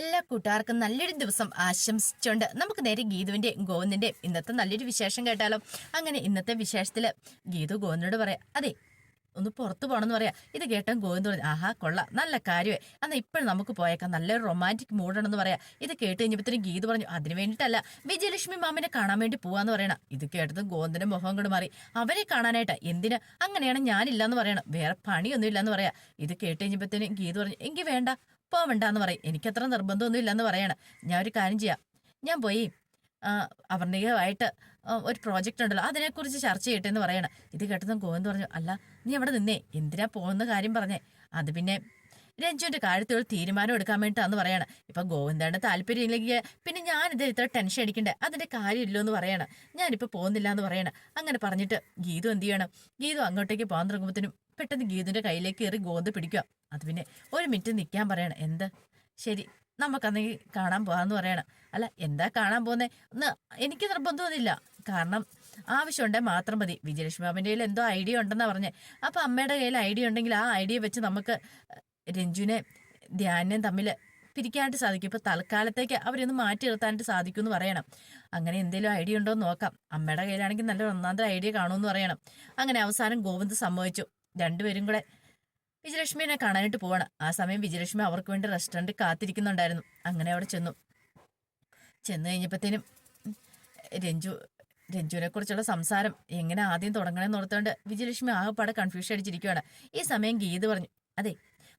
എല്ലാ കൂട്ടുകാർക്കും നല്ലൊരു ദിവസം ആശംസിച്ചുകൊണ്ട് നമുക്ക് നേരെ ഗീതുവിന്റെ ഗോവിന്ദിന്റെ ഇന്നത്തെ നല്ലൊരു വിശേഷം കേട്ടാലോ. അങ്ങനെ ഇന്നത്തെ വിശേഷത്തിൽ ഗീതു ഗോവിന്ദനോട് പറയാം അതെ ഒന്ന് പുറത്തു പോകണമെന്ന് പറയാം. ഇത് കേട്ടോ ഗോവിന്ദ് പറഞ്ഞു ആഹാ കൊള്ളാം നല്ല കാര്യമേ. എന്നാൽ ഇപ്പോഴും നമുക്ക് പോയേക്കാം നല്ലൊരു റൊമാന്റിക് മൂഡാണെന്ന് പറയാം. ഇത് കേട്ട് കഴിഞ്ഞപ്പോഴത്തേനും ഗീത് പറഞ്ഞു അതിന് വേണ്ടിയിട്ടല്ല വിജയലക്ഷ്മി മാമിനെ കാണാൻ വേണ്ടി പോവാന്ന് പറയണം. ഇത് കേട്ടത് ഗോവിന്ദന്റെ മുഖം കൊണ്ട് മാറി. അവരെ കാണാനായിട്ട്? എന്തിന്? അങ്ങനെയാണ് ഞാനില്ലാന്ന് പറയണം. വേറെ പണിയൊന്നും ഇല്ലാന്ന് പറയാം. ഇത് കേട്ട് കഴിഞ്ഞപ്പോഴത്തേനും ഗീത് പറഞ്ഞു എങ്കിൽ വേണ്ട പോവണ്ടെന്ന് പറയും. എനിക്കത്ര നിർബന്ധമൊന്നും ഇല്ലെന്ന് പറയണം. ഞാൻ ഒരു കാര്യം ചെയ്യാം. ഞാൻ പോയി അവർണികമായിട്ട് ഒരു പ്രോജക്റ്റ് ഉണ്ടല്ലോ. അതിനെക്കുറിച്ച് ചർച്ച ചെയ്യട്ടെ എന്ന് പറയണം. ഇത് കേട്ടതും ഗോവിന്ദ് പറഞ്ഞു അല്ല നീ അവിടെ നിന്നേ. എന്തിനാ പോകുന്ന കാര്യം പറഞ്ഞേ? അത് പിന്നെ രഞ്ജുവിന്റെ കാര്യത്തിൽ ഒരു തീരുമാനം എടുക്കാൻ വേണ്ടിയിട്ടാന്ന് പറയണം. ഇപ്പൊ ഗോവിന്ദയുടെ താല്പര്യം ഇല്ലെങ്കിൽ പിന്നെ ഞാനിത് ഇത്ര ടെൻഷൻ അടിക്കണ്ടേ? അതിന്റെ കാര്യമില്ലോ എന്ന് പറയണം. ഞാനിപ്പോ പോകുന്നില്ല എന്ന് പറയണം. അങ്ങനെ പറഞ്ഞിട്ട് ഗീതു എന്ത് ചെയ്യണം? ഗീതു അങ്ങോട്ടേക്ക് പോകാൻ തുടങ്ങുമ്പോഴത്തേനും പെട്ടെന്ന് ഗീതുവിന്റെ കയ്യിലേക്ക് കയറി ഗോന്ത് പിടിക്കുക അത് പിന്നെ ഒരു മിനിറ്റ് നിൽക്കാൻ പറയണം. എന്ത്? ശരി നമുക്കന്നെങ്കിൽ കാണാൻ പോകാന്ന് പറയണം. അല്ല എന്താ കാണാൻ പോകുന്നേ ഒന്ന് എനിക്ക് നിർബന്ധമൊന്നുമില്ല. കാരണം ആവശ്യമുണ്ടെങ്കിൽ മാത്രം മതി. വിജയലക്ഷ്മി ബാബിന്റെ കയ്യിൽ എന്തോ ഐഡിയ ഉണ്ടെന്നാ പറഞ്ഞേ. അപ്പോൾ അമ്മയുടെ കയ്യിൽ ഐഡിയ ഉണ്ടെങ്കിൽ ആ ഐഡിയ വെച്ച് നമുക്ക് രഞ്ജുനെ ധ്യാനം തമ്മിൽ പിരിക്കാനായിട്ട് സാധിക്കും. ഇപ്പൊ തൽക്കാലത്തേക്ക് അവരൊന്ന് മാറ്റി നിർത്താനായിട്ട് സാധിക്കും എന്ന് പറയണം. അങ്ങനെ എന്തെങ്കിലും ഐഡിയ ഉണ്ടോ എന്ന് നോക്കാം. അമ്മയുടെ കയ്യിലാണെങ്കിൽ നല്ല ഒന്നാമത്തെ ഐഡിയ കാണുമെന്ന് പറയണം. അങ്ങനെ അവസാനം ഗോവിന്ദ് സമ്മതിച്ചു. രണ്ടുപേരും കൂടെ വിജയലക്ഷ്മിനെ കാണാനായിട്ട് പോവാണ്. ആ സമയം വിജയലക്ഷ്മി അവർക്ക് വേണ്ടി റെസ്റ്റോറന്റ് കാത്തിരിക്കുന്നുണ്ടായിരുന്നു. അങ്ങനെ അവിടെ ചെന്നു. ചെന്ന് കഴിഞ്ഞപ്പോഴത്തേനും രഞ്ജു രഞ്ജുവിനെ കുറിച്ചുള്ള സംസാരം എങ്ങനെ ആദ്യം തുടങ്ങണമെന്ന് ഓർത്തുകൊണ്ട് വിജയലക്ഷ്മി ആകെപ്പാടെ കൺഫ്യൂഷൻ അടിച്ചിരിക്കുകയാണ് ഈ സമയം ഗീത് പറഞ്ഞു അതെ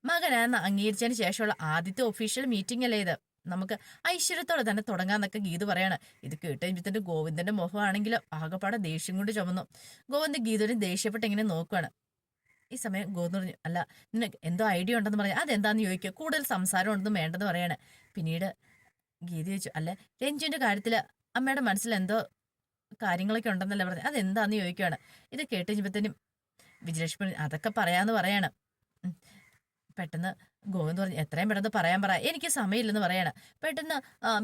മകനാന്ന് അംഗീകരിച്ചതിന് ശേഷമുള്ള ആദ്യത്തെ ഒഫീഷ്യൽ മീറ്റിംഗ് അല്ലേ ഇത്? നമുക്ക് ഐശ്വര്യത്തോടെ തന്നെ തുടങ്ങാന്നൊക്കെ ഗീത് പറയാണ്. ഇത് കേട്ട് കഴിഞ്ഞിട്ട് ഗോവിന്ദന്റെ മുഖമാണെങ്കിലും ആകെപ്പാടെ ദേഷ്യം കൊണ്ട് ചുമന്നു. ഗോവിന്ദ് ഗീതുവിനെ ദേഷ്യപ്പെട്ട് ഇങ്ങനെ നോക്കുകയാണ് ഈ സമയം ഗോവിന്ദ് പറഞ്ഞു അല്ല നിനക്ക് എന്തോ ഐഡിയ ഉണ്ടെന്ന് പറയാം അതെന്താന്ന് ചോദിക്കുക കൂടുതൽ സംസാരം ഉണ്ടെന്ന് വേണ്ടെന്ന് പറയാണ്. പിന്നീട് ഗീതി ചോദിച്ചു അല്ല രഞ്ജുവിന്റെ കാര്യത്തിൽ അമ്മയുടെ മനസ്സിൽ എന്തോ കാര്യങ്ങളൊക്കെ ഉണ്ടെന്നല്ലേ പറഞ്ഞു. അതെന്താന്ന് ചോദിക്കുകയാണ് ഇത് കേട്ട് കഴിഞ്ഞപ്പോഴത്തേനും വിജയലക്ഷ്മി അതൊക്കെ പറയാമെന്ന് പറയാണ്. പെട്ടെന്ന് ഗോവിന്ദ് പറഞ്ഞു എത്രയും പെട്ടെന്ന് പറയാൻ പറ. എനിക്ക് സമയമില്ലെന്ന് പറയണം. പെട്ടെന്ന്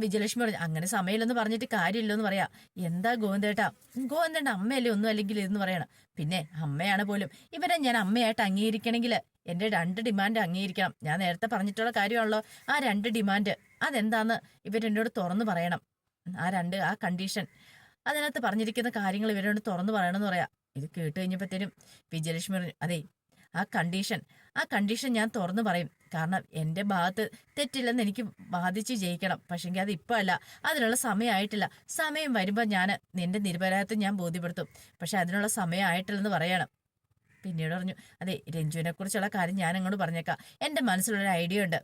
വിജയലക്ഷ്മി പറഞ്ഞു അങ്ങനെ സമയമില്ലെന്ന് പറഞ്ഞിട്ട് കാര്യമില്ലെന്ന് പറയാം. എന്താ ഗോവിന്ദേട്ടാ ഗോവിന്ദേട്ട അമ്മയല്ലേ ഒന്നും അല്ലെങ്കിൽ ഇതെന്ന് പറയണം. പിന്നെ അമ്മയാണ് പോലും. ഇവരെ ഞാൻ അമ്മയായിട്ട് അംഗീകരിക്കണമെങ്കിൽ എന്റെ രണ്ട് ഡിമാൻഡ് അംഗീകരിക്കണം. ഞാൻ നേരത്തെ പറഞ്ഞിട്ടുള്ള കാര്യമാണല്ലോ. ആ രണ്ട് ഡിമാൻഡ് അതെന്താന്ന് ഇവരെന്നോട് തുറന്നു പറയണം. ആ രണ്ട് ആ കണ്ടീഷൻ. അതിനകത്ത് പറഞ്ഞിരിക്കുന്ന കാര്യങ്ങൾ ഇവരോട് തുറന്നു പറയണമെന്ന് പറയാം. ഇത് കേട്ട് കഴിഞ്ഞപ്പോഴത്തേനും വിജയലക്ഷ്മി പറഞ്ഞു അതെ ആ കണ്ടീഷൻ ആ കണ്ടീഷൻ ഞാൻ തുറന്നു പറയും. കാരണം എന്റെ ഭാഗത്ത് തെറ്റില്ലെന്ന് എനിക്ക് ബാധിച്ച് ജയിക്കണം. പക്ഷെങ്കിൽ അത് ഇപ്പോൾ അല്ല അതിനുള്ള സമയമായിട്ടില്ല. സമയം വരുമ്പോൾ ഞാൻ നിന്റെ നിരപരാധത്വം ഞാൻ ബോധ്യപ്പെടുത്തും. പക്ഷെ അതിനുള്ള സമയമായിട്ടില്ലെന്ന് പറയണം. പിന്നീട് പറഞ്ഞു അതെ രഞ്ജുവിനെ കുറിച്ചുള്ള കാര്യം ഞാൻ അങ്ങോട്ട് പറഞ്ഞേക്കാം. എന്റെ മനസ്സിലൊരു ഐഡിയ ഉണ്ട്.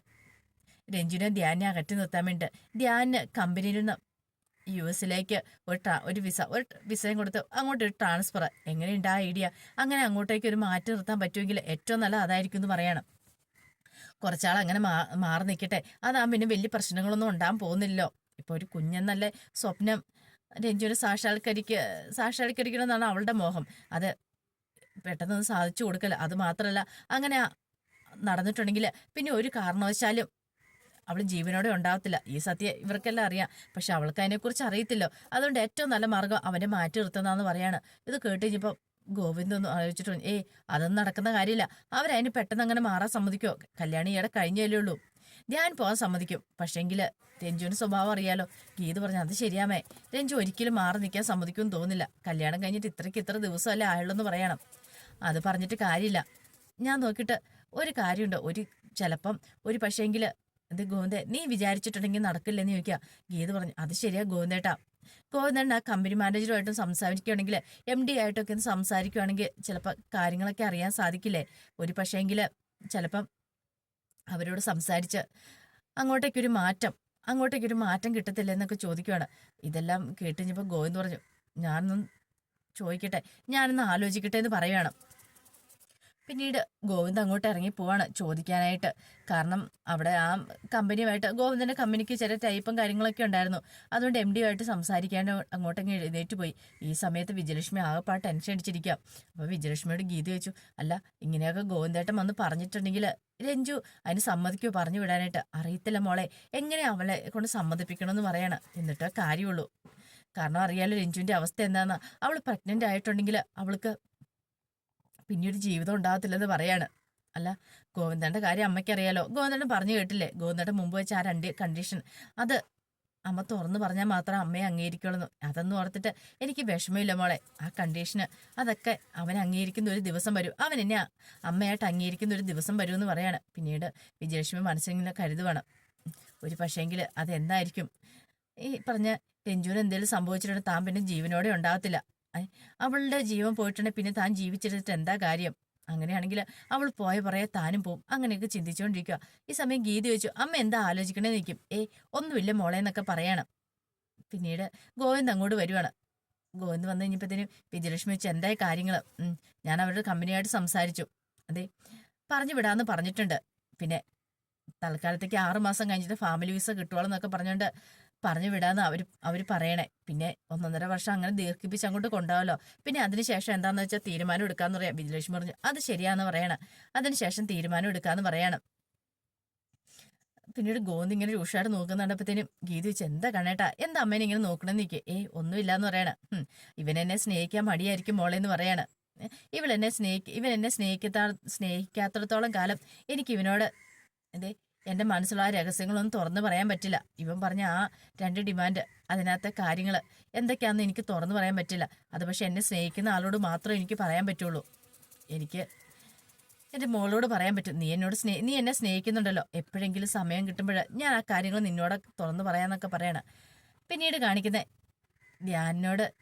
രഞ്ജുവിനെ ധ്യാനെ അകറ്റി നിർത്താൻ വേണ്ടി ധ്യാന് കമ്പനിയിൽ നിന്ന് യു എസിലേക്ക് ഒരു ട്രാ ഒരു വിസ ഒരു വിസയും കൊടുത്ത് അങ്ങോട്ട് ഒരു ട്രാൻസ്ഫർ. എങ്ങനെയുണ്ട് ആ ഐഡിയ? അങ്ങനെ അങ്ങോട്ടേക്ക് ഒരു മാറ്റി നിർത്താൻ പറ്റുമെങ്കിൽ ഏറ്റവും നല്ല അതായിരിക്കും എന്ന് പറയണം. കുറച്ചാൾ അങ്ങനെ മാ മാറി നിൽക്കട്ടെ. അതാ പിന്നെ വലിയ പ്രശ്നങ്ങളൊന്നും ഉണ്ടാകാൻ പോകുന്നില്ലല്ലോ. ഇപ്പോൾ ഒരു കുഞ്ഞെന്നല്ലേ സ്വപ്നം രഞ്ജുവിനെ സാക്ഷാത്കരിക്ക സാക്ഷാത്കരിക്കണമെന്നാണ് അവളുടെ മോഹം. അത് പെട്ടെന്ന് സാധിച്ചു കൊടുക്കല അത് മാത്രമല്ല അങ്ങനെ നടന്നിട്ടുണ്ടെങ്കിൽ പിന്നെ ഒരു കാരണവശാലും അവൾ ജീവനോടെ ഉണ്ടാവത്തില്ല. ഈ സത്യം ഇവർക്കെല്ലാം അറിയാം. പക്ഷെ അവൾക്ക് അതിനെക്കുറിച്ച് അറിയത്തില്ലോ. അതുകൊണ്ട് ഏറ്റവും നല്ല മാർഗം അവനെ മാറ്റി നിർത്തുന്നതെന്ന് പറയാണ്. ഇത് കേട്ട് കഴിഞ്ഞപ്പോൾ ഗോവിന്ദൊന്നും ഒന്ന് ആലോചിച്ചിട്ട് ഏയ് അതൊന്നും നടക്കുന്ന കാര്യമില്ല. അവരതിന് പെട്ടെന്ന് അങ്ങനെ മാറാൻ സമ്മതിക്കുമോ കല്യാണി ഈയിടെ കഴിഞ്ഞല്ലേ ഉള്ളൂ. ഞാൻ പോകാൻ സമ്മതിക്കും. പക്ഷേങ്കിൽ രഞ്ജുവിന്റെ സ്വഭാവം അറിയാലോ. ഗീത് പറഞ്ഞു അത് ശരിയാമേ. രഞ്ജു ഒരിക്കലും മാറി നിൽക്കാൻ സമ്മതിക്കുമെന്ന് തോന്നില്ല കല്യാണം കഴിഞ്ഞിട്ട് ഇത്രയ്ക്ക് ഇത്ര ദിവസമല്ലേ ആയുള്ളൂ എന്ന് പറയണം. അത് പറഞ്ഞിട്ട് കാര്യമില്ല. ഞാൻ നോക്കിയിട്ട് ഒരു കാര്യമുണ്ട്. ഒരു ചിലപ്പം ഒരു പക്ഷേങ്കിൽ ഇത് ഗോവിന്ദ നീ വിചാരിച്ചിട്ടുണ്ടെങ്കിൽ നടക്കില്ലെന്ന് ചോദിക്കുക. ഗീത പറഞ്ഞു അത് ശരിയാ ഗോവിന്ദേട്ടാ. ഗോവിന്ദൻ ആ കമ്പനി മാനേജറുമായിട്ടും സംസാരിക്കുകയാണെങ്കിൽ എം ഡി ആയിട്ടൊക്കെ സംസാരിക്കുകയാണെങ്കിൽ ചിലപ്പോൾ കാര്യങ്ങളൊക്കെ അറിയാൻ സാധിക്കില്ലേ? ഒരു പക്ഷേങ്കിൽ ചിലപ്പം അവരോട് സംസാരിച്ച് അങ്ങോട്ടേക്കൊരു മാറ്റം അങ്ങോട്ടേക്കൊരു മാറ്റം കിട്ടത്തില്ല എന്നൊക്കെ ചോദിക്കുകയാണ് ഇതെല്ലാം കേട്ടുകഴിഞ്ഞപ്പോൾ ഗോവിന്ദ് പറഞ്ഞു ഞാനൊന്നും ചോദിക്കട്ടെ ഞാനൊന്ന് ആലോചിക്കട്ടെ എന്ന് പറയുകയാണ് പിന്നീട് ഗോവിന്ദ് അങ്ങോട്ട് ഇറങ്ങി പോവാണ് ചോദിക്കാനായിട്ട്. കാരണം അവിടെ ആ കമ്പനിയുമായിട്ട് ഗോവിന്ദന്റെ കമ്പനിക്ക് ചില ടൈപ്പും കാര്യങ്ങളൊക്കെ ഉണ്ടായിരുന്നു. അതുകൊണ്ട് എം ഡിയുമായിട്ട് സംസാരിക്കാൻ അങ്ങോട്ടങ്ങ് എഴുന്നേറ്റ് പോയി. ഈ സമയത്ത് വിജയലക്ഷ്മി ആകെപ്പാട് ടെൻഷൻ അടിച്ചിരിക്കുക അപ്പൊ വിജയലക്ഷ്മിയോട് ഗീത ചോദിച്ചു അല്ല ഇങ്ങനെയൊക്കെ ഗോവിന്ദേട്ടൻ വന്ന് പറഞ്ഞിട്ടുണ്ടെങ്കിൽ രഞ്ജു അതിന് സമ്മതിക്കോ പറഞ്ഞു വിടാനായിട്ട്? അറിയത്തില്ല മോളെ എങ്ങനെ അവളെ കൊണ്ട് സമ്മതിപ്പിക്കണമെന്ന് പറയണം. എന്നിട്ടേ കാര്യമുള്ളൂ. കാരണം അറിയാലോ രഞ്ജുവിന്റെ അവസ്ഥ എന്താണെന്ന് അവൾ പ്രഗ്നന്റ് ആയിട്ടുണ്ടെങ്കിൽ അവൾക്ക് പിന്നെ ഒരു ജീവിതം ഉണ്ടാകത്തില്ലെന്ന് പറയാണ്. അല്ല ഗോവിന്ദന്റെ കാര്യം അമ്മയ്ക്കറിയാലോ. ഗോവിന്ദൻ പറഞ്ഞു കേട്ടില്ലേ? ഗോവിന്ദന്റെ മുമ്പ് വെച്ച ആ രണ്ട് കണ്ടീഷൻ അത് അമ്മ തുറന്നു പറഞ്ഞാൽ മാത്രം അമ്മയെ അംഗീകരിക്കുള്ളൂ. അതൊന്നും ഓർത്തിട്ട് എനിക്ക് വിഷമമില്ല മോളെ. ആ കണ്ടീഷന് അതൊക്കെ അവൻ അംഗീകരിക്കുന്ന ഒരു ദിവസം വരും. അവൻ എന്നെ അമ്മയായിട്ട് അംഗീകരിക്കുന്ന ഒരു ദിവസം വരുമെന്ന് പറയാണ്. പിന്നീട് വിജയലക്ഷ്മി മനസ്സിലിങ്ങനെ കരുതുവാണ്. ഒരു പക്ഷേങ്കിൽ അതെന്തായിരിക്കും? ഈ പറഞ്ഞ രഞ്ജുവിന് എന്തെങ്കിലും സംഭവിച്ചിട്ടുണ്ടെങ്കിൽ താൻ പിന്നെ ജീവനോടെ ഉണ്ടാകത്തില്ല. അവളുടെ ജീവൻ പോയിട്ടുണ്ടെങ്കിൽ പിന്നെ താൻ ജീവിച്ചിരുന്നിട്ട് എന്താ കാര്യം? അങ്ങനെയാണെങ്കിൽ അവൾ പോയ പറയാ താനും പോവും. അങ്ങനെയൊക്കെ ചിന്തിച്ചുകൊണ്ടിരിക്കുക ഈ സമയം ഗീതി വെച്ചു അമ്മ എന്താ ആലോചിക്കണേ? നിൽക്കും ഏ ഒന്നുമില്ല മോളെ എന്നൊക്കെ പറയണം. പിന്നീട് ഗോവിന്ദ് അങ്ങോട്ട് വരുവാണ്. ഗോവിന്ദ് വന്നു കഴിഞ്ഞപ്പോഴത്തേനും വിജയലക്ഷ്മി വെച്ച് എന്തായ കാര്യങ്ങൾ ഞാൻ അവരുടെ കമ്പനിയായിട്ട് സംസാരിച്ചു. അതെ പറഞ്ഞു വിടാന്ന് പറഞ്ഞിട്ടുണ്ട്. പിന്നെ തൽക്കാലത്തേക്ക് ആറ് മാസം കഴിഞ്ഞിട്ട് ഫാമിലി വിസ കിട്ടുവാളെന്നൊക്കെ പറഞ്ഞുകൊണ്ട് പറഞ്ഞു വിടാന്ന് അവർ അവർ പറയണേ. പിന്നെ ഒന്നൊന്നര വർഷം അങ്ങനെ ദീർഘിപ്പിച്ച് അങ്ങോട്ട് കൊണ്ടാവല്ലോ പിന്നെ അതിനുശേഷം എന്താന്ന് വെച്ചാൽ തീരുമാനം എടുക്കാന്ന് പറയാം. വിജയലക്ഷ്മി പറഞ്ഞു അത് ശരിയാന്ന് പറയണം. അതിനുശേഷം തീരുമാനം എടുക്കാന്ന് പറയണം. പിന്നീട് ഗോന്ത് ഇങ്ങനെ രൂക്ഷമായിട്ട് നോക്കുന്നുണ്ടപ്പത്തേനും ഗീത വെച്ച് എന്താ കണേട്ടാ എന്താ അമ്മേനെ ഇങ്ങനെ നോക്കണമെന്ന് നിൽക്കുക ഏ ഒന്നുമില്ലാന്ന് പറയണ. ഇവൻ എന്നെ സ്നേഹിക്കാൻ മടിയായിരിക്കും മോളെ എന്ന് പറയണ. ഇവൾ എന്നെ സ്നേഹിക്ക ഇവൻ എന്നെ സ്നേഹിക്കാത്ത സ്നേഹിക്കാത്തടത്തോളം കാലം എനിക്ക് ഇവനോട് എന്തേ എന്റെ മനസ്സിലുള്ള ആ രഹസ്യങ്ങളൊന്നും തുറന്നു പറയാൻ പറ്റില്ല. ഇവൻ പറഞ്ഞ ആ രണ്ട് ഡിമാൻഡ് അതിനകത്തെ കാര്യങ്ങൾ എന്തൊക്കെയാണെന്ന് എനിക്ക് തുറന്നു പറയാൻ പറ്റില്ല. അത് പക്ഷെ എന്നെ സ്നേഹിക്കുന്ന ആളോട് മാത്രമേ എനിക്ക് പറയാൻ പറ്റുള്ളൂ. എനിക്ക് എന്റെ മോളോട് പറയാൻ പറ്റും. നീ എന്നോട് സ്നേഹ നീ എന്നെ സ്നേഹിക്കുന്നുണ്ടല്ലോ. എപ്പോഴെങ്കിലും സമയം കിട്ടുമ്പോൾ ഞാൻ ആ കാര്യങ്ങൾ നിന്നോട് തുറന്നു പറയാന്നൊക്കെ പറയണം. പിന്നീട് കാണിക്കുന്നത് ധ്യാനോട്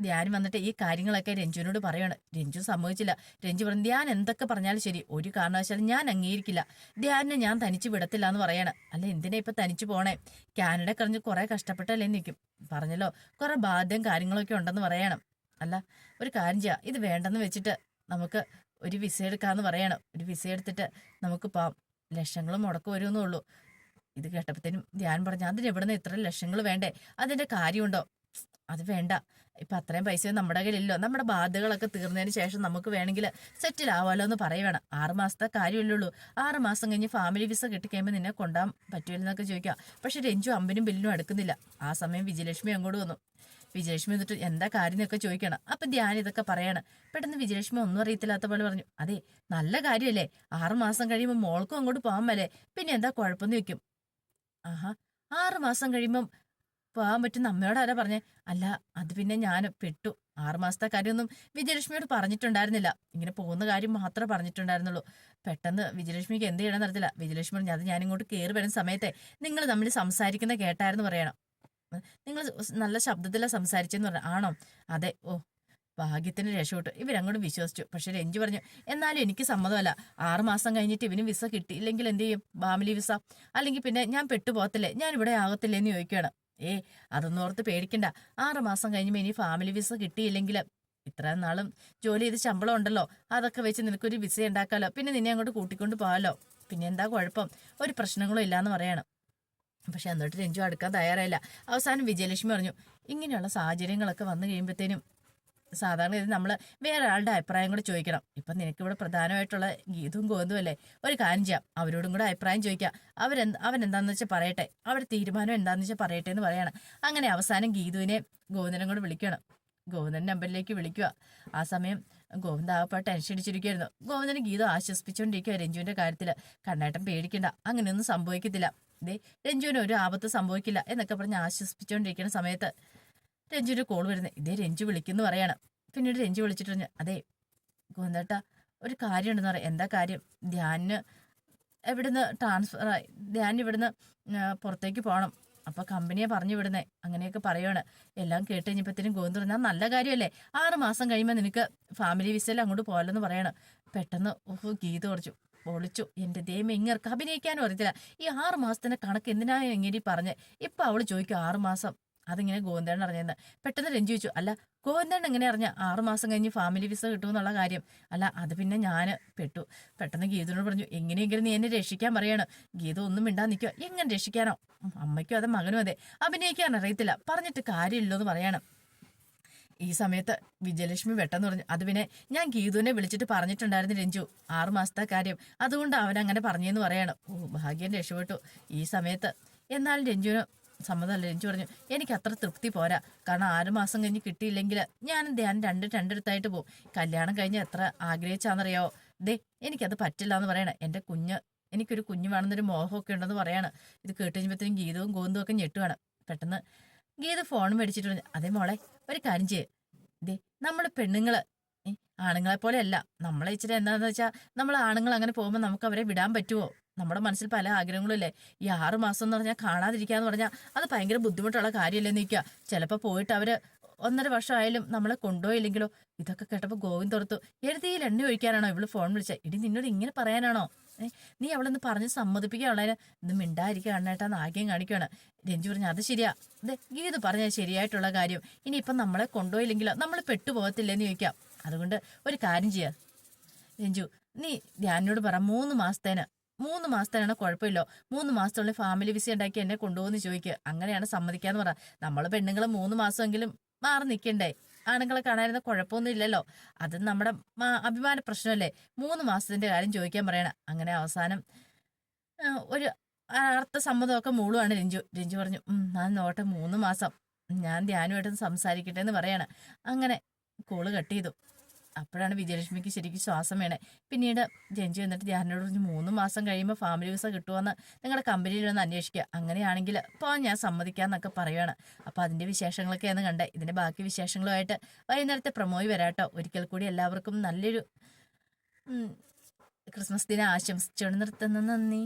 ധ്യാൻ വന്നിട്ട് ഈ കാര്യങ്ങളൊക്കെ രഞ്ജുവിനോട് പറയാണ്. രഞ്ജു സമ്മതിച്ചില്ല. രഞ്ജു പറഞ്ഞു ധ്യാൻ എന്തൊക്കെ പറഞ്ഞാലും ശരി. ഒരു കാരണവശാലും ഞാൻ അംഗീകരിക്കില്ല. ധ്യാനിനെ ഞാൻ തനിച്ച് വിടത്തില്ല എന്ന് പറയാണ്. അല്ല എന്തിനാ ഇപ്പൊ തനിച്ച് പോണേ? കാനഡ കഴിഞ്ഞ് കുറെ കഷ്ടപ്പെട്ടല്ലേ നിൽക്കും പറഞ്ഞല്ലോ. കുറെ ബാധ്യം കാര്യങ്ങളൊക്കെ ഉണ്ടെന്ന് പറയണം. അല്ല ഒരു കാര്യം ചെയ്യാം. ഇത് വേണ്ടെന്ന് വെച്ചിട്ട് നമുക്ക് ഒരു വിസ എടുക്കാന്ന് പറയണം. ഒരു വിസ എടുത്തിട്ട് നമുക്ക് പോവാം ലക്ഷങ്ങൾ മുടക്ക് വരുമെന്നേ ഉള്ളൂ. ഇത് കേട്ടപ്പോഴത്തേനും ധ്യാൻ പറഞ്ഞു അതിന് എവിടെ നിന്ന് ഇത്ര ലക്ഷങ്ങൾ വേണ്ടേ? അതിന്റെ കാര്യമുണ്ടോ? അത് വേണ്ട. ഇപ്പൊ അത്രയും പൈസ നമ്മുടെ കയ്യിലില്ലോ. നമ്മുടെ ബാധകളൊക്കെ തീർന്നതിന് ശേഷം നമുക്ക് വേണമെങ്കിൽ സെറ്റിൽ ആവാലോ എന്ന് പറയുവേണം. ആറ് മാസത്തെ കാര്യമില്ലുള്ളൂ ആറ് മാസം കഴിഞ്ഞ് ഫാമിലി വിസ കിട്ടിക്കഴിയുമ്പോൾ നിന്നെ കൊണ്ടാൻ പറ്റുമല്ലെന്നൊക്കെ ചോദിക്കാം. പക്ഷെ രഞ്ജു അമ്പിനും ബില്ലിനും എടുക്കുന്നില്ല ആ സമയം വിജയലക്ഷ്മി അങ്ങോട്ട് വന്നു. വിജയലക്ഷ്മി എന്നിട്ട് എന്താ കാര്യം എന്നൊക്കെ ചോദിക്കണം. അപ്പൊ ധ്യാൻ ഇതൊക്കെ പറയണം. പെട്ടെന്ന് വിജയലക്ഷ്മി ഒന്നും അറിയത്തില്ലാത്ത പോലെ പറഞ്ഞു. അതെ നല്ല കാര്യമല്ലേ? ആറ് മാസം കഴിയുമ്പോൾ മോൾക്കും അങ്ങോട്ട് പോകാൻ മേലേ. പിന്നെ എന്താ കുഴപ്പമെന്ന് വെക്കും ആഹാ ആറ് മാസം കഴിയുമ്പം പോകാൻ പറ്റുന്ന അമ്മയോട് ആരാ പറഞ്ഞേ? അല്ല അത് പിന്നെ ഞാൻ പെട്ടു. ആറുമാസത്തെ കാര്യമൊന്നും വിജയലക്ഷ്മിയോട് പറഞ്ഞിട്ടുണ്ടായിരുന്നില്ല. ഇങ്ങനെ പോകുന്ന കാര്യം മാത്രമേ പറഞ്ഞിട്ടുണ്ടായിരുന്നുള്ളൂ. പെട്ടെന്ന് വിജയലക്ഷ്മിക്ക് എന്ത് ചെയ്യണമെന്ന് അറിയത്തില്ല. വിജയലക്ഷ്മി പറഞ്ഞു അത് ഞാനിങ്ങോട്ട് കയറി വരുന്ന സമയത്തെ നിങ്ങൾ തമ്മിൽ സംസാരിക്കുന്ന കേട്ടായിരുന്നു പറയണം. നിങ്ങൾ നല്ല ശബ്ദത്തിലാണ് സംസാരിച്ചെന്ന് പറഞ്ഞു ആണോ? അതെ. ഓ ഭാഗ്യത്തിന് രക്ഷപ്പെട്ടു. ഇവരങ്ങോട്ട് വിശ്വസിച്ചു. പക്ഷെ രഞ്ജു പറഞ്ഞു എന്നാലും എനിക്ക് സമ്മതമല്ല. ആറുമാസം കഴിഞ്ഞിട്ട് ഇവന് വിസ കിട്ടിയില്ലെങ്കിൽ എന്ത് ചെയ്യും? Family visa. അല്ലെങ്കിൽ പിന്നെ ഞാൻ പെട്ടുപോകത്തില്ലേ? ഞാൻ ഇവിടെ ആകത്തില്ലേ? എന്ന് ചോദിക്കുകയാണ്. ഏ അതൊന്നും ഓർത്ത് പേടിക്കണ്ട. ആറ് മാസം കഴിയുമ്പോൾ ഇനി ഫാമിലി വിസ കിട്ടിയില്ലെങ്കിൽ ഇത്ര നാളും ജോലി ചെയ്ത് ശമ്പളം ഉണ്ടല്ലോ അതൊക്കെ വെച്ച് നിനക്കൊരു വിസ ഉണ്ടാക്കാലോ. പിന്നെ നിന്നെ അങ്ങോട്ട് കൂട്ടിക്കൊണ്ട് പോകാലോ. പിന്നെ എന്താ കുഴപ്പം? ഒരു പ്രശ്നങ്ങളും ഇല്ലാന്ന് പറയണം. പക്ഷെ എന്നിട്ട് രഞ്ജു അടുക്കാൻ തയ്യാറായില്ല. അവസാനം വിജയലക്ഷ്മി പറഞ്ഞു ഇങ്ങനെയുള്ള സാഹചര്യങ്ങളൊക്കെ വന്നു കഴിയുമ്പോഴത്തേനും സാധാരണ ഇത് നമ്മൾ വേറെ ആളുടെ അഭിപ്രായം കൂടെ ചോദിക്കണം. ഇപ്പം നിനക്ക് ഇവിടെ പ്രധാനമായിട്ടുള്ള ഗീതവും ഗോന്തും അല്ലേ? ഒരു കാര്യം ചെയ്യാം. അവരോടും കൂടെ അഭിപ്രായം ചോദിക്കാം. അവരെന്ത് അവൻ എന്താണെന്ന് വെച്ചാൽ പറയട്ടെ. അവരുടെ തീരുമാനം എന്താണെന്ന് വെച്ചാൽ പറയട്ടെ എന്ന് പറയണം. അങ്ങനെ അവസാനം ഗീതുവിനെ ഗോവിന്ദനും കൂടെ വിളിക്കണം. ഗോവിന്ദൻ നമ്പറിലേക്ക് വിളിക്കുക. ആ സമയം ഗോവിന്ദ ആകപ്പാട് ടെൻഷൻ അടിച്ചിരിക്കുമായിരുന്നു ഗോവിന്ദന് ഗീത ആശ്വസിപ്പിച്ചുകൊണ്ടിരിക്കുക രഞ്ജുവിന്റെ കാര്യത്തിൽ കണ്ണേട്ടൻ പേടിക്കണ്ട. അങ്ങനെയൊന്നും സംഭവിക്കത്തില്ല. ദേ രഞ്ജുവിന് ഒരു ആപത്ത് സംഭവിക്കില്ല എന്നൊക്കെ പറഞ്ഞ് ആശ്വസിപ്പിച്ചുകൊണ്ടിരിക്കുന്ന സമയത്ത് രഞ്ജുവിന്റെ കോൾ വരുന്നത് ഇതേ രഞ്ജു വിളിക്കുന്നു പറയണം. പിന്നീട് രഞ്ജു വിളിച്ചിട്ട് പറഞ്ഞു അതെ ഗോവിന്ദേട്ട ഒരു കാര്യമുണ്ടെന്ന് പറയാം. എന്താ കാര്യം? ധ്യാനിന് എവിടുന്ന് ട്രാൻസ്ഫർ ആയി. ധ്യാൻ ഇവിടുന്ന് പുറത്തേക്ക് പോകണം. അപ്പൊ കമ്പനിയെ പറഞ്ഞു വിടുന്നേ. അങ്ങനെയൊക്കെ പറയുവാണ്. എല്ലാം കേട്ട് കഴിഞ്ഞപ്പോഴത്തേനും ഗോവിന്ദ് പറഞ്ഞാൽ നല്ല കാര്യമല്ലേ? ആറ് മാസം കഴിയുമ്പോൾ നിനക്ക് ഫാമിലി വിസയിൽ അങ്ങോട്ട് പോകലെന്ന് പറയണം. പെട്ടെന്ന് ഓഹോ ഗീത കുറച്ചു പൊളിച്ചു. എന്റെ ദൈവം ഇങ്ങർക്ക് അഭിനയിക്കാനും അറിയത്തില്ല. ഈ ആറ് മാസത്തിന്റെ കണക്ക് എന്തിനാ ഇങ്ങനെ പറഞ്ഞ്? ഇപ്പൊ അവൾ ചോദിക്കും ആറ് മാസം അതിങ്ങനെ ഗോവിന്ദൻ അറിഞ്ഞെന്ന് പെട്ടെന്ന് രഞ്ജു ചോദിച്ചു അല്ല ഗോവിന്ദൻ എങ്ങനെ അറിഞ്ഞ? ആറ് മാസം കഴിഞ്ഞ് ഫാമിലി വിസ കിട്ടുമെന്നുള്ള കാര്യം. അല്ല അത് പിന്നെ ഞാൻ പെട്ടു. പെട്ടെന്ന് ഗീതനോട് പറഞ്ഞു എങ്ങനെയെങ്കിലും നീ എന്നെ രക്ഷിക്കാൻ പറയാണ്. ഗീത ഒന്നും മിണ്ടാ നിൽക്കുക എങ്ങനെ രക്ഷിക്കാനോ? അമ്മയ്ക്കും അതെ മകനും അതെ. അഭിനയിക്കാൻ അറിയത്തില്ല. പറഞ്ഞിട്ട് കാര്യമില്ലോ എന്ന് പറയണം. ഈ സമയത്ത് വിജയലക്ഷ്മി വെട്ടെന്ന് പറഞ്ഞു അത് പിന്നെ ഞാൻ ഗീതുവിനെ വിളിച്ചിട്ട് പറഞ്ഞിട്ടുണ്ടായിരുന്നു രഞ്ജു. ആറു മാസത്തെ കാര്യം. അതുകൊണ്ട് അവൻ അങ്ങനെ പറഞ്ഞെന്ന് പറയണം. ഓ ഭാഗ്യം രക്ഷപ്പെട്ടു. ഈ സമയത്ത് എന്നാൽ രഞ്ജുവിന് സമ്മതമല്ല. രഞ്ജു പറഞ്ഞു എനിക്ക് അത്ര തൃപ്തി പോരാ. കാരണം ആറു മാസം കഴിഞ്ഞ് കിട്ടിയില്ലെങ്കിൽ ഞാൻ ധ്യാൻ രണ്ട് രണ്ടിടത്തായിട്ട് പോകും കല്യാണം കഴിഞ്ഞ് എത്ര ആഗ്രഹിച്ചാണെന്നറിയാവോ ദേ എനിക്കത് പറ്റില്ല എന്ന് പറയണ. എന്റെ കുഞ്ഞ് എനിക്കൊരു കുഞ്ഞു വേണമെന്നൊരു മോഹമൊക്കെ ഉണ്ടെന്ന് പറയാണ്. ഇത് കേട്ട് കഴിഞ്ഞപ്പോഴത്തേക്കും ഗീതവും ഗോന്തും ഒക്കെ ഞെട്ടുവാണ്. പെട്ടെന്ന് ഗീത ഫോൺ മേടിച്ചിട്ട് പറഞ്ഞു അതേ മോളെ ഒരു കാര്യം ചെയ്യേ. ദേ നമ്മൾ പെണ്ണുങ്ങൾ ഏ, ആണുങ്ങളെ പോലെ അല്ല നമ്മളെ ഇച്ചിരി എന്താണെന്ന് വെച്ചാൽ നമ്മൾ ആണുങ്ങൾ അങ്ങനെ പോകുമ്പോൾ നമുക്ക് അവരെ വിടാൻ പറ്റുമോ നമ്മുടെ മനസ്സിൽ പല ആഗ്രഹങ്ങളും ഇല്ലേ ഈ ആറ് മാസം എന്ന് പറഞ്ഞാൽ കാണാതിരിക്കാന്ന് പറഞ്ഞാൽ അത് ഭയങ്കര ബുദ്ധിമുട്ടുള്ള കാര്യമല്ലേ നിൽക്കുക. ചിലപ്പോൾ പോയിട്ട് അവർ ഒന്നര വർഷമായാലും നമ്മളെ കൊണ്ടുപോയില്ലെങ്കിലോ? ഇതൊക്കെ കേട്ടപ്പോൾ ഗോവിന്ദ് തുറത്തു എഴുതിയിൽ എണ്ണ ഒഴിക്കാനാണോ? ഇവൾ ഫോൺ വിളിച്ചത് ഇടി നിന്നോട് ഇങ്ങനെ പറയാനാണോ? നീ അവളൊന്ന് പറഞ്ഞ് സമ്മതിപ്പിക്കാനുള്ളതിന് ഇത് മിണ്ടായിരിക്കുക അണ്ണേട്ടാന്ന് ആഗ്യം കാണിക്കുകയാണ് രഞ്ജു പറഞ്ഞു അത് ശരിയാ. അതെ ഗീത് പറഞ്ഞ ശരിയായിട്ടുള്ള കാര്യം. ഇനിയിപ്പം നമ്മളെ കൊണ്ടുപോയില്ലെങ്കിലോ? നമ്മൾ പെട്ടുപോകത്തില്ലെന്ന് ചോദിക്കാം. അതുകൊണ്ട് ഒരു കാര്യം ചെയ്യാം. രഞ്ജു നീ ധ്യാനോട് പറ മൂന്ന് മാസത്തേന് മൂന്ന് മാസത്തേനാണ് കുഴപ്പമില്ലോ. മൂന്ന് മാസത്തോളം ഫാമിലി വിസ ഉണ്ടാക്കി എന്നെ കൊണ്ടുപോകുന്ന ചോദിക്കുക അങ്ങനെയാണ് സമ്മതിക്കാന്ന് പറ. നമ്മൾ പെണ്ണുങ്ങൾ മൂന്ന് മാസമെങ്കിലും മാറി നിൽക്കണ്ടേ ആണുങ്ങളെ കാണാനിരുന്ന കുഴപ്പമൊന്നും ഇല്ലല്ലോ. അത് നമ്മുടെ അഭിമാന പ്രശ്നമല്ലേ? മൂന്ന് മാസത്തിന്റെ കാര്യം ചോദിക്കാൻ പറയണം. അങ്ങനെ അവസാനം ഒരു അർത്ഥ സമ്മതമൊക്കെ മൂളുവാണ് രഞ്ജു രഞ്ജു പറഞ്ഞു ഞാൻ നോട്ടെ മൂന്ന് മാസം. ഞാൻ ധ്യാനമായിട്ടൊന്ന് സംസാരിക്കട്ടെ എന്ന് പറയാണ്. അങ്ങനെ കോൾ കട്ട് ചെയ്തു. അപ്പോഴാണ് വിജയലക്ഷ്മിക്ക് ശരിക്കും ശ്വാസം വേണേ പിന്നീട് രഞ്ജു എന്നിട്ട് ധ്യാനോട് പറഞ്ഞ് മൂന്ന് മാസം കഴിയുമ്പോൾ ഫാമിലി വിസ കിട്ടുമെന്ന് നിങ്ങളുടെ കമ്പനിയിൽ ഒന്ന് അന്വേഷിക്കുക. അങ്ങനെയാണെങ്കിൽ ഇപ്പോൾ ഞാൻ സമ്മതിക്കാമെന്നൊക്കെ പറയുകയാണ് അപ്പോൾ അതിന്റെ വിശേഷങ്ങളൊക്കെയാണ് കണ്ടേ. ഇതിന്റെ ബാക്കി വിശേഷങ്ങളുമായിട്ട് വൈകുന്നേരത്തെ പ്രമോയി വരാട്ടോ. ഒരിക്കൽ കൂടി എല്ലാവർക്കും നല്ലൊരു ക്രിസ്മസ് ദിനം ആശംസിച്ചുകൊണ്ട് നിർത്തുന്നു. നന്ദി.